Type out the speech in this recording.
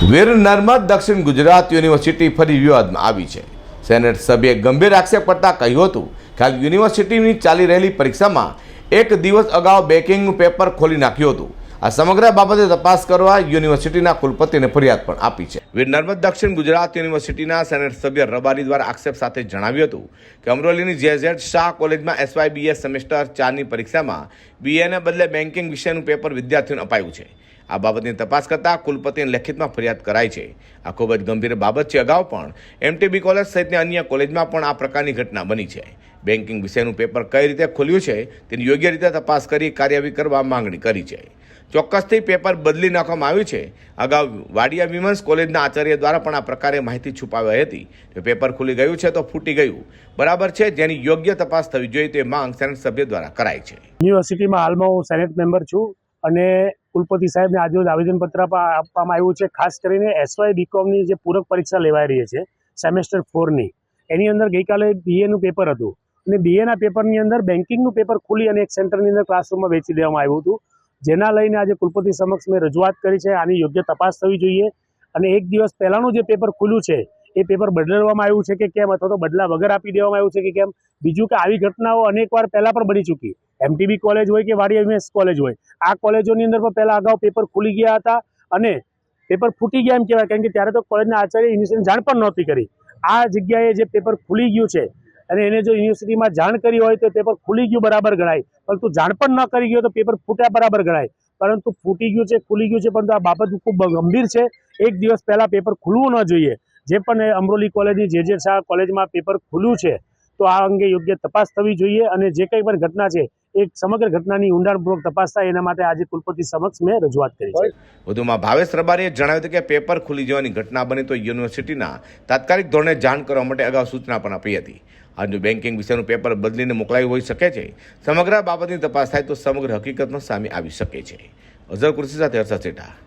વીર નર્મદ દક્ષિણ ગુજરાત યુનિવર્સિટી ફરી વિવાદમાં આવી છે. સેનેટ સભ્યે ગંભીર આક્ષેપ કરતાં કહ્યું હતું કે હાલ યુનિવર્સિટીની ચાલી રહેલી પરીક્ષામાં એક દિવસ અગાઉ બેકિંગનું પેપર ખોલી નાખ્યું હતું. આ સમગ્ર બાબતે તપાસ કરવા યુનિવર્સિટીના કુલપતિને ફરિયાદ પણ આપી છે. વીર નર્મદ દક્ષિણ ગુજરાત યુનિવર્સિટીના સેનેટ સભ્ય રબારી દ્વારા આક્ષેપ સાથે જણાવ્યું હતું કે અમરોલીની જેઝેડ શાહ કોલેજમાં એસવાયબીએસ સેમેસ્ટર ચારની પરીક્ષામાં બીએને બદલે બેન્કિંગ વિષયનું પેપર વિદ્યાર્થીઓને અપાયું છે. આ બાબતની તપાસ કરતા કુલપતિને લેખિતમાં ફરિયાદ કરાઈ છે. આ ખૂબ જ ગંભીર બાબત છે અગાઉ પણ એમટીબી કોલેજ સહિતની અન્ય કોલેજમાં પણ આ પ્રકારની ઘટના બની છે. બેન્કિંગ વિષયનું પેપર કઈ રીતે ખુલ્યું છે તેની યોગ્ય રીતે તપાસ કરી કાર્યવાહી કરવા માંગણી કરી છે. ચોક્કસથી પેપર બદલી નાખવામાં આવ્યું છે. અગાઉ વાડિયા વિમન્સ કોલેજના આચાર્ય દ્વારા પણ આ પ્રકારે માહિતી છુપાવી હતી. પેપર ખુલી ગયું છે તો ફૂટી ગયું. બરાબર છે, જેની યોગ્ય તપાસ થવી જોઈએ તે માંગ સેનેટ સભ્ય દ્વારા કરાઈ છે. યુનિવર્સિટીમાં હાલમાં હું સેનેટ મેમ્બર છું અને કુલપતિ સાહેબને આજરોજ આવેદનપત્ર આપવામાં આવ્યું છે. ખાસ કરીને એસવાય બીકોમની જે પૂરક પરીક્ષા લેવાઈ રહી છે સેમેસ્ટર ફોરની એની અંદર ગઈકાલે બીએનું પેપર હતું. અને બીએના પેપરની અંદર બેન્કિંગનું પેપર ખુલી અને એક સેન્ટરની અંદર ક્લાસરૂમમાં વેચી દેવામાં આવ્યું હતું. જેના લઈને આજે કુલપતિ સમક્ષ મેં રજૂઆત કરી છે. આની યોગ્ય તપાસ થવી જોઈએ. અને એક દિવસ પહેલાંનું જે પેપર ખુલ્યું છે, એ પેપર બદલવામાં આવ્યું છે કે કેમ? અથવા તો બદલા વગર આપી દેવામાં આવ્યું છે કે કેમ? બીજું કે આવી ઘટનાઓ અનેકવાર પહેલાં પણ બની ચૂકી. એમટીબી કોલેજ હોય કે વાડી એમએસ કોલેજ હોય, આ કોલેજોની અંદર પણ પહેલાં અગાઉ પેપર ખુલી ગયા હતા અને પેપર ફૂટી ગયા એમ કહેવાય, કારણ કે ત્યારે તો કોલેજના આચાર્ય યુનિવર્સિટીને જાણ પણ નહોતી કરી. આ જગ્યાએ જે પેપર ખુલી ગયું છે અને એને જો યુનિવર્સિટીમાં જાણ કરી હોય તો પેપર ખુલી ગયું બરાબર ગણાય. પરંતુ જાણ પણ ન કરી ગયો તો પેપર ફૂટ્યા બરાબર ગણાય. પરંતુ ફૂટી ગયું છે, ખુલી ગયું છે, પરંતુ આ બાબત ખૂબ ગંભીર છે. એક દિવસ પહેલાં પેપર ખુલવું ન જોઈએ. જે પણ અમરોલી કોલેજની જે જે શાહ કોલેજમાં પેપર ખુલ્યું છે, તો આ અંગે યોગ્ય તપાસ થવી જોઈએ અને જે કંઈ પણ ઘટના છે એ સમગ્ર ઘટનાની ઊંડાણપૂર્વક તપાસ થાય, એના માટે આજે કુલપતિ સમક્ષ મેં રજૂઆત કરી છે. વધુમાં ભાવેશ રબારીએ જણાવ્યું હતું કે પેપર ખુલી જવાની ઘટના બની તો યુનિવર્સિટીના તાત્કાલિક ધોરણે જાણ કરવા માટે અગાઉ સૂચના પણ આપી હતી. આજનું બેન્કિંગ વિષયનું પેપર બદલીને મોકલાયું હોઈ શકે છે. સમગ્ર બાબતની તપાસ થાય તો સમગ્ર હકીકતમાં સામે આવી શકે છે. અઝર કુર્સી સાથે હર્ષદ સેઠા